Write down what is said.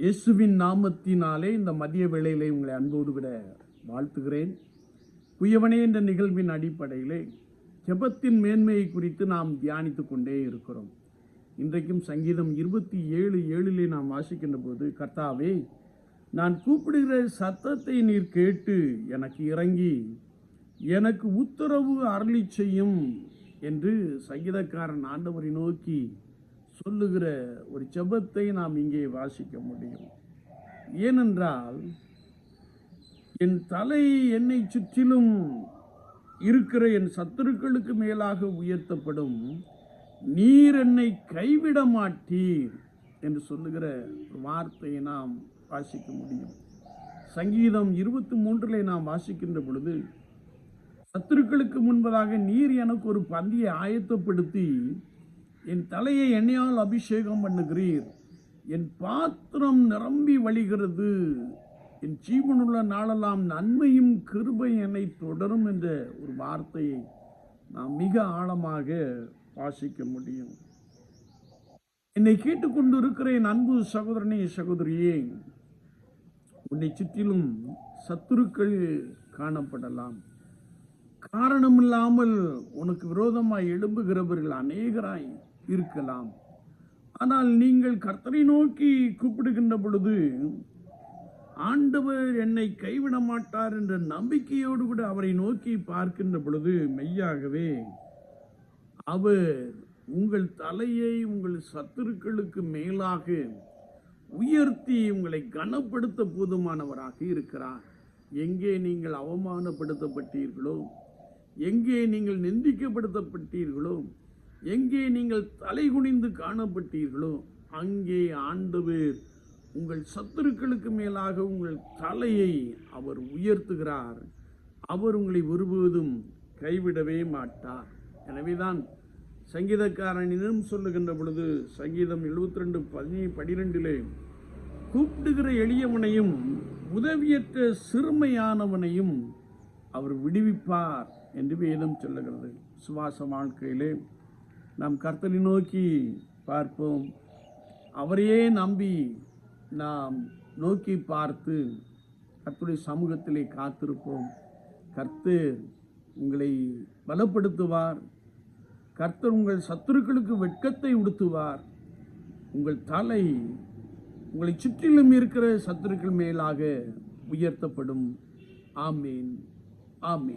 இயேசுவின் நாமத்தினாலே இந்த மதிய வேளையிலே உங்களை அன்போடு விட வாழ்த்துகிறேன். குயவனே என்ற நிகழ்வின் அடிப்படையிலே ஜெபத்தின் மேன்மையை குறித்து நாம் தியானித்து கொண்டே இருக்கிறோம். இன்றைக்கும் சங்கீதம் இருபத்தி ஏழு ஏழிலே நாம் வாசிக்கின்ற போது கர்த்தாவே நான் கூப்பிடுகிற சத்தத்தை நீர் கேட்டு எனக்கு இறங்கி எனக்கு உத்தரவு அருளி செய்யும் என்று சங்கீதக்காரன் ஆண்டவரை நோக்கி சொல்லுகிற ஒரு ஜபத்தை நாம் இங்கே வாசிக்க முடியும். ஏனென்றால் என் தலை என்னை சுற்றிலும் இருக்கிற என் சத்துருக்களுக்கு மேலாக உயர்த்தப்படும். நீர் என்னை கைவிட மாட்டீர் என்று சொல்லுகிற ஒரு வார்த்தையை நாம் வாசிக்க முடியும். சங்கீதம் இருபத்தி மூன்றிலே நாம் வாசிக்கின்ற பொழுது சத்துருக்களுக்கு முன்பதாக நீர் எனக்கு ஒரு பந்தியை ஆயத்தப்படுத்தி என் தலையை எண்ணெயால் அபிஷேகம் பண்ணுகிறீர். என் பாத்திரம் நிரம்பி வழிகிறது. என் ஜீவனுள்ள நாளெல்லாம் நன்மையும் கிருபை என்னை தொடரும் என்ற ஒரு வார்த்தையை நாம் மிக ஆழமாக வாசிக்க முடியும். என்னை கேட்டுக்கொண்டு இருக்கிற என் அன்பு சகோதரனே சகோதரியே. உன்னை சுற்றிலும் சத்துருக்கள் காணப்படலாம். காரணமில்லாமல் உனக்கு விரோதமாய் எழும்புகிறவர்கள் அநேகராய். இருக்கலாம். ஆனால் நீங்கள் கர்த்தரை நோக்கி கூப்பிடுகின்ற பொழுது ஆண்டவர் என்னை கைவிட மாட்டார் என்ற நம்பிக்கையோடு கூட அவரை நோக்கி பார்க்கின்ற பொழுது மெய்யாகவே அவர் உங்கள் தலையை உங்கள் சத்துருக்களுக்கு மேலாக உயர்த்தி உங்களை கனப்படுத்த போதுமானவராக இருக்கிறார். எங்கே நீங்கள் அவமானப்படுத்தப்பட்டீர்களோ எங்கே நீங்கள் நிந்திக்கப்படுத்தப்பட்டீர்களோ எங்கே நீங்கள் தலைகுனிந்து காணப்பட்டீர்களோ அங்கே ஆண்டவர் உங்கள் சத்துருக்களுக்கு மேலாக உங்கள் தலையை அவர் உயர்த்துகிறார். அவர் உங்களை ஒருபோதும் கைவிடவே மாட்டார். எனவேதான் சங்கீதக்காரனிடம் சொல்லுகின்ற பொழுது சங்கீதம் 72 ரெண்டு பதினே பனிரெண்டிலே கூப்பிடுகிற எளியவனையும் உதவியற்ற சிறுமையானவனையும் அவர் விடுவிப்பார் என்று வேதம் சொல்லுகிறது. சுவாச வாழ்க்கையிலே நாம் கர்த்தரை நோக்கி பார்ப்போம். அவரையே நம்பி நாம் நோக்கி பார்த்து கர்த்தருடைய சமூகத்திலே காத்திருப்போம். கர்த்தர் உங்களை பலப்படுத்துவார். கர்த்தர் உங்கள் சத்துருக்களுக்கு வெட்கத்தை உடுத்துவார். உங்கள் தலை உங்களை சுற்றிலும் இருக்கிற சத்துருக்கள் மேலாக உயர்த்தப்படும். ஆமீன். ஆமீன்.